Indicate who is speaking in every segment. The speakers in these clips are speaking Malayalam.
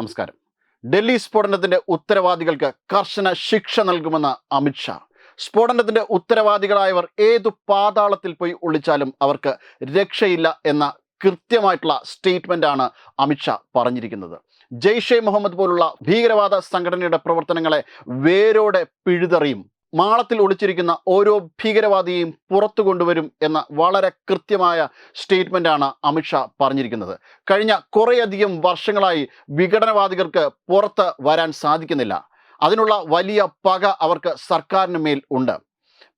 Speaker 1: നമസ്കാരം. ഡൽഹി സ്ഫോടനത്തിന്റെ ഉത്തരവാദികൾക്ക് കർശന ശിക്ഷ നൽകുമെന്ന് അമിത്ഷാ സ്ഫോടനത്തിന്റെ ഉത്തരവാദികളായവർ ഏതു പാതാളത്തിൽ പോയി ഒളിച്ചാലും അവർക്ക് രക്ഷയില്ല എന്ന കൃത്യമായിട്ടുള്ള ആണ് അമിത്ഷാ പറഞ്ഞിരിക്കുന്നത്. ജെയ്ഷെ മുഹമ്മദ് പോലുള്ള ഭീകരവാദ സംഘടനയുടെ പ്രവർത്തനങ്ങളെ വേരോടെ പിഴുതെറിയും മാളത്തിൽ ഒളിച്ചിരിക്കുന്ന ഓരോ ഭീകരവാദിയെയും പുറത്തു കൊണ്ടുവരും എന്ന വളരെ കൃത്യമായ സ്റ്റേറ്റ്മെന്റ് ആണ് അമിത്ഷാ പറഞ്ഞിരിക്കുന്നത്. കഴിഞ്ഞ കുറേയധികം വർഷങ്ങളായി വിഘടനവാദികൾക്ക് പുറത്ത് വരാൻ സാധിക്കുന്നില്ല. അതിനുള്ള വലിയ പക അവർക്ക് സർക്കാരിന് മേൽ ഉണ്ട്.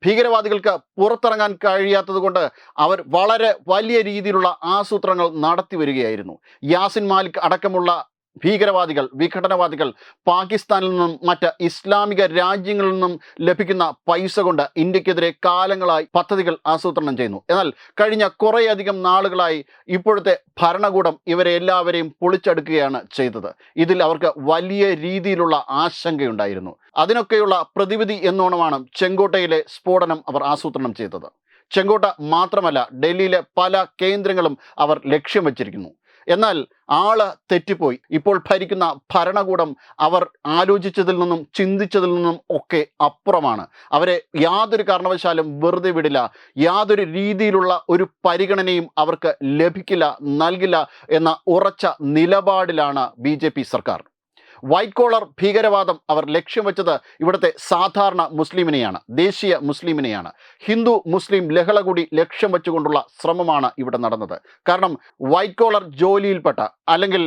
Speaker 1: ഭീകരവാദികൾക്ക് പുറത്തിറങ്ങാൻ കഴിയാത്തതുകൊണ്ട് അവർ വളരെ വലിയ രീതിയിലുള്ള ആസൂത്രണങ്ങൾ നടത്തി വരികയായിരുന്നു. യാസിൻ മാലിക് അടക്കമുള്ള ഭീകരവാദികൾ വിഘടനവാദികൾ പാകിസ്ഥാനിൽ നിന്നും മറ്റ് ഇസ്ലാമിക രാജ്യങ്ങളിൽ നിന്നും ലഭിക്കുന്ന പൈസ കൊണ്ട് ഇന്ത്യക്കെതിരെ കാലങ്ങളായി പദ്ധതികൾ ആസൂത്രണം ചെയ്യുന്നു. എന്നാൽ കഴിഞ്ഞ കുറേയധികം നാളുകളായി ഇപ്പോഴത്തെ ഭരണകൂടം ഇവരെ എല്ലാവരെയും പൊളിച്ചെടുക്കുകയാണ് ചെയ്തത്. ഇതിൽ അവർക്ക് വലിയ രീതിയിലുള്ള ആശങ്കയുണ്ടായിരുന്നു. അതിനൊക്കെയുള്ള പ്രതിവിധി എന്നോണമാണ് ചെങ്കോട്ടയിലെ സ്ഫോടനം അവർ ആസൂത്രണം ചെയ്തത്. ചെങ്കോട്ട മാത്രമല്ല ഡൽഹിയിലെ പല കേന്ദ്രങ്ങളും അവർ ലക്ഷ്യം വച്ചിരിക്കുന്നു. എന്നാൽ ആൾ തെറ്റിപ്പോയി. ഇപ്പോൾ ഭരിക്കുന്ന ഭരണകൂടം അവർ ആലോചിച്ചതിൽ നിന്നും ചിന്തിച്ചതിൽ നിന്നും ഒക്കെ അപ്പുറമാണ്. അവരെ യാതൊരു കാരണവശാലും വെറുതെ വിടില്ല. യാതൊരു രീതിയിലുള്ള ഒരു പരിഗണനയും അവർക്ക് ലഭിക്കില്ല നൽകില്ല എന്ന ഉറച്ച നിലപാടിലാണ് ബി സർക്കാർ. വൈറ്റ് കോളർ ഭീകരവാദം അവർ ലക്ഷ്യം വെച്ചത് ഇവിടുത്തെ സാധാരണ മുസ്ലിമിനെയാണ് ദേശീയ മുസ്ലിമിനെയാണ്. ഹിന്ദു മുസ്ലിം ലഹള കൂടി ലക്ഷ്യം വെച്ചുകൊണ്ടുള്ള ശ്രമമാണ് ഇവിടെ നടന്നത്. കാരണം വൈറ്റ് കോളർ ജോലിയിൽപ്പെട്ട അല്ലെങ്കിൽ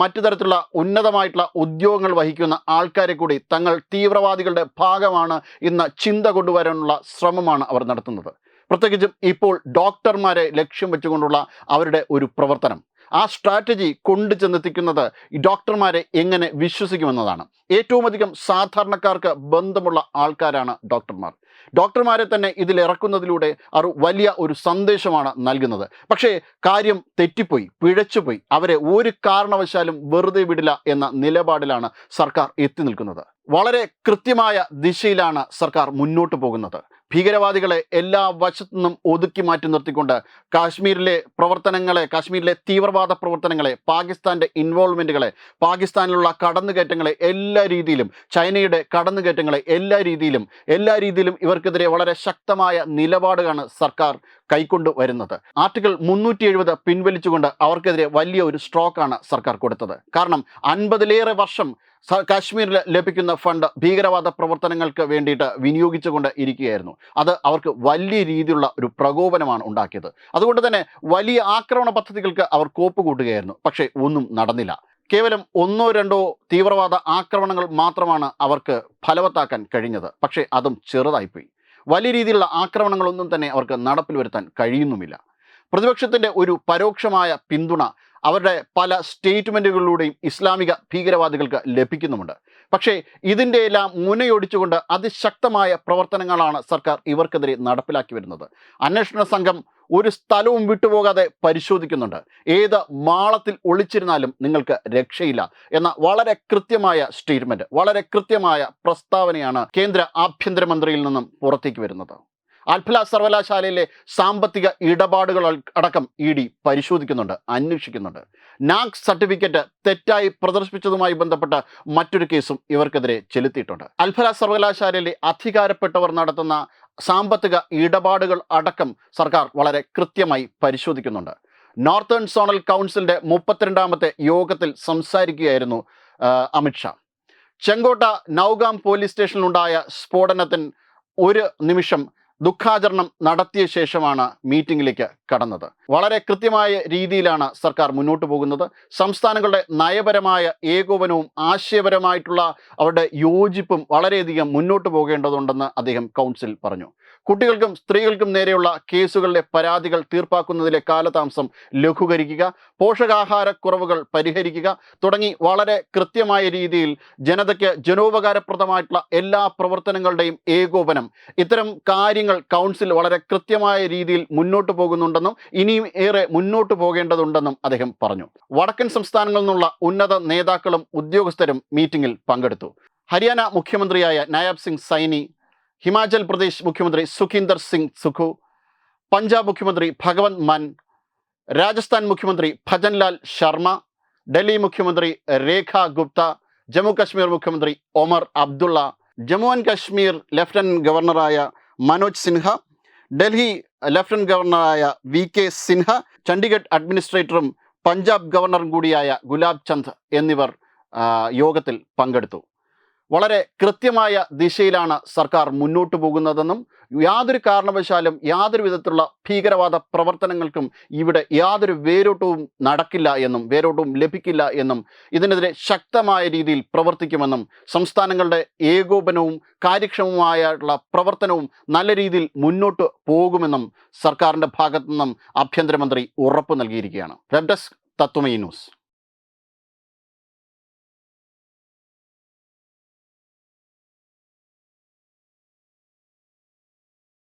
Speaker 1: മറ്റു തരത്തിലുള്ള ഉന്നതമായിട്ടുള്ള ഉദ്യോഗങ്ങൾ വഹിക്കുന്ന ആൾക്കാരെ കൂടി തങ്ങൾ തീവ്രവാദികളുടെ ഭാഗമാണ് എന്ന ചിന്ത കൊണ്ടുവരാനുള്ള ശ്രമമാണ് അവർ നടത്തുന്നത്. പ്രത്യേകിച്ചും ഇപ്പോൾ ഡോക്ടർമാരെ ലക്ഷ്യം വെച്ചുകൊണ്ടുള്ള അവരുടെ ഒരു പ്രവർത്തനം. ആ സ്ട്രാറ്റജി കൊണ്ടു ചെന്നെത്തിക്കുന്നത് ഡോക്ടർമാരെ എങ്ങനെ വിശ്വസിക്കുമെന്നതാണ്. ഏറ്റവും അധികം സാധാരണക്കാർക്ക് ബന്ധമുള്ള ആൾക്കാരാണ് ഡോക്ടർമാർ ഡോക്ടർമാരെ തന്നെ ഇതിൽ ഇറക്കുന്നതിലൂടെ അവർ വലിയ ഒരു സന്ദേശമാണ് നൽകുന്നത്. പക്ഷേ കാര്യം തെറ്റിപ്പോയി പിഴച്ചുപോയി. അവരെ ഒരു കാരണവശാലും വെറുതെ വിടില്ല എന്ന നിലപാടിലാണ് സർക്കാർ എത്തി നിൽക്കുന്നത്. വളരെ കൃത്യമായ ദിശയിലാണ് സർക്കാർ മുന്നോട്ട് പോകുന്നത്. ഭീകരവാദികളെ എല്ലാ വശത്തു നിന്നും ഒതുക്കി മാറ്റി നിർത്തിക്കൊണ്ട് കാശ്മീരിലെ പ്രവർത്തനങ്ങളെ കാശ്മീരിലെ തീവ്രവാദ പ്രവർത്തനങ്ങളെ പാകിസ്ഥാന്റെ ഇൻവോൾവ്മെന്റുകളെ പാകിസ്ഥാനിലുള്ള കടന്നുകയറ്റങ്ങളെ എല്ലാ രീതിയിലും ചൈനയുടെ കടന്നുകയറ്റങ്ങളെ എല്ലാ രീതിയിലും എല്ലാ രീതിയിലും ഇവർക്കെതിരെ വളരെ ശക്തമായ നിലപാടാണ് സർക്കാർ കൈക്കൊണ്ടു വരുന്നത്. ആർട്ടിക്കിൾ മുന്നൂറ്റി എഴുപത് പിൻവലിച്ചുകൊണ്ട് അവർക്കെതിരെ വലിയ ഒരു സ്ട്രോക്കാണ് സർക്കാർ കൊടുത്തത്. കാരണം അൻപതിലേറെ വർഷം കാശ്മീരിൽ ലഭിക്കുന്ന ഫണ്ട് ഭീകരവാദ പ്രവർത്തനങ്ങൾക്ക് വേണ്ടിയിട്ട് വിനിയോഗിച്ചുകൊണ്ട് ഇരിക്കുകയായിരുന്നു. അത് അവർക്ക് വലിയ രീതിയിലുള്ള ഒരു പ്രകോപനമാണ് ഉണ്ടാക്കിയത്. അതുകൊണ്ട് തന്നെ വലിയ ആക്രമണ പദ്ധതികൾക്ക് അവർ കോപ്പ് കൂട്ടുകയായിരുന്നു. പക്ഷേ ഒന്നും നടന്നില്ല. കേവലം ഒന്നോ രണ്ടോ തീവ്രവാദ ആക്രമണങ്ങൾ മാത്രമാണ് അവർക്ക് ഫലവത്താക്കാൻ കഴിഞ്ഞത്. പക്ഷേ അതും ചെറുതായിപ്പോയി. വലിയ രീതിയിലുള്ള ആക്രമണങ്ങളൊന്നും തന്നെ അവർക്ക് നടപ്പിൽ വരുത്താൻ കഴിയുന്നുമില്ല. പ്രതിപക്ഷത്തിന്റെ ഒരു പരോക്ഷമായ പിന്തുണ അവരുടെ പല സ്റ്റേറ്റ്മെന്റുകളിലൂടെയും ഇസ്ലാമിക ഭീകരവാദികൾക്ക് ലഭിക്കുന്നുമുണ്ട്. പക്ഷേ ഇതിന്റെ എല്ലാം മുനയൊടിച്ചുകൊണ്ട് അതിശക്തമായ പ്രവർത്തനങ്ങളാണ് സർക്കാർ ഇവർക്കെതിരെ നടപ്പിലാക്കി വരുന്നത്. അന്വേഷണ സംഘം ഒരു സ്ഥലവും വിട്ടുപോകാതെ പരിശോധിക്കുന്നുണ്ട്. ഏത് മാളത്തിൽ ഒളിച്ചിരുന്നാലും നിങ്ങൾക്ക് രക്ഷയില്ല എന്ന വളരെ കൃത്യമായ സ്റ്റേറ്റ്മെന്റ് വളരെ കൃത്യമായ പ്രസ്താവനയാണ് കേന്ദ്ര ആഭ്യന്തരമന്ത്രിയിൽ നിന്നും പുറത്തേക്ക് വരുന്നത്. അൽഫല സർവകലാശാലയിലെ സാമ്പത്തിക ഇടപാടുകൾ അടക്കം ഇ ഡി പരിശോധിക്കുന്നുണ്ട് അന്വേഷിക്കുന്നുണ്ട്. നാക് സർട്ടിഫിക്കറ്റ് തെറ്റായി പ്രദർശിപ്പിച്ചതുമായി ബന്ധപ്പെട്ട മറ്റൊരു കേസും ഇവർക്കെതിരെ ചെലുത്തിയിട്ടുണ്ട്. അൽഫല സർവകലാശാലയിലെ അധികാരപ്പെട്ടവർ നടത്തുന്ന സാമ്പത്തിക ഇടപാടുകൾ അടക്കം സർക്കാർ വളരെ കൃത്യമായി പരിശോധിക്കുന്നുണ്ട്. നോർത്തേൺ സോണൽ കൗൺസിലിന്റെ മുപ്പത്തിരണ്ടാമത്തെ യോഗത്തിൽ സംസാരിക്കുകയായിരുന്നു അമിത്ഷാ ചെങ്കോട്ട നൗഗാം പോലീസ് സ്റ്റേഷനിലുണ്ടായ സ്ഫോടനത്തിന് ഒരു നിമിഷം ദുഃഖാചരണം നടത്തിയ ശേഷമാണ് മീറ്റിംഗിലേക്ക് കടന്നത്. വളരെ കൃത്യമായ രീതിയിലാണ് സർക്കാർ മുന്നോട്ട് പോകുന്നത്. സംസ്ഥാനങ്ങളുടെ നയപരമായ ഏകോപനവും ആശയപരമായിട്ടുള്ള അവരുടെ യോജിപ്പും വളരെയധികം മുന്നോട്ട് പോകേണ്ടതുണ്ടെന്ന് അദ്ദേഹം കൗൺസിൽ പറഞ്ഞു. കുട്ടികൾക്കും സ്ത്രീകൾക്കും നേരെയുള്ള കേസുകളിലെ പരാതികൾ തീർപ്പാക്കുന്നതിലെ കാലതാമസം ലഘൂകരിക്കുക പോഷകാഹാരക്കുറവുകൾ പരിഹരിക്കുക തുടങ്ങി വളരെ കൃത്യമായ രീതിയിൽ ജനതയ്ക്ക് ജനോപകാരപ്രദമായിട്ടുള്ള എല്ലാ പ്രവർത്തനങ്ങളുടെയും ഏകോപനം ഇത്തരം കാര്യങ്ങൾ കൗൺസിൽ വളരെ കൃത്യമായ രീതിയിൽ മുന്നോട്ട് പോകുന്നുണ്ടെന്നും ഇനിയും ഏറെ മുന്നോട്ട് പോകേണ്ടതുണ്ടെന്നും അദ്ദേഹം പറഞ്ഞു. വടക്കൻ സംസ്ഥാനങ്ങളിൽ നിന്നുള്ള ഉന്നത നേതാക്കളും ഉദ്യോഗസ്ഥരും മീറ്റിംഗിൽ പങ്കെടുത്തു. ഹരിയാന മുഖ്യമന്ത്രിയായ നയാബ് സിംഗ് സൈനി ഹിമാചൽ പ്രദേശ് മുഖ്യമന്ത്രി സുഖീന്ദർ സിംഗ് സുഖു പഞ്ചാബ് മുഖ്യമന്ത്രി ഭഗവന്ത് മൻ രാജസ്ഥാൻ മുഖ്യമന്ത്രി ഭജൻലാൽ ശർമ്മ ഡൽഹി മുഖ്യമന്ത്രി രേഖ ഗുപ്ത ജമ്മു കശ്മീർ മുഖ്യമന്ത്രി ഒമർ അബ്ദുള്ള ജമ്മു ആൻഡ് കശ്മീർ ലഫ്റ്റനന്റ് ഗവർണറായ മനോജ് സിൻഹ ഡൽഹി ലഫ്റ്റനന്റ് ഗവർണറായ വി കെ സിൻഹ ചണ്ഡീഗഡ് അഡ്മിനിസ്ട്രേറ്ററും പഞ്ചാബ് ഗവർണറും കൂടിയായ ഗുലാബ് ചന്ദ് എന്നിവർ യോഗത്തിൽ പങ്കെടുത്തു. വളരെ കൃത്യമായ ദിശയിലാണ് സർക്കാർ മുന്നോട്ട് പോകുന്നതെന്നും യാതൊരു കാരണവശാലും യാതൊരു വിധത്തിലുള്ള ഭീകരവാദ പ്രവർത്തനങ്ങൾക്കും ഇവിടെ യാതൊരു വേരോട്ടവും നടക്കില്ല എന്നും വേരോട്ടവും ലഭിക്കില്ല എന്നും ഇതിനെതിരെ ശക്തമായ രീതിയിൽ പ്രവർത്തിക്കുമെന്നും സംസ്ഥാനങ്ങളുടെ ഏകോപനവും കാര്യക്ഷമമായിട്ടുള്ള പ്രവർത്തനവും നല്ല രീതിയിൽ മുന്നോട്ട് പോകുമെന്നും സർക്കാരിന്റെ ഭാഗത്തു നിന്നും ആഭ്യന്തരമന്ത്രി ഉറപ്പ് നൽകിയിരിക്കുകയാണ്. Web desk Tatwamayi news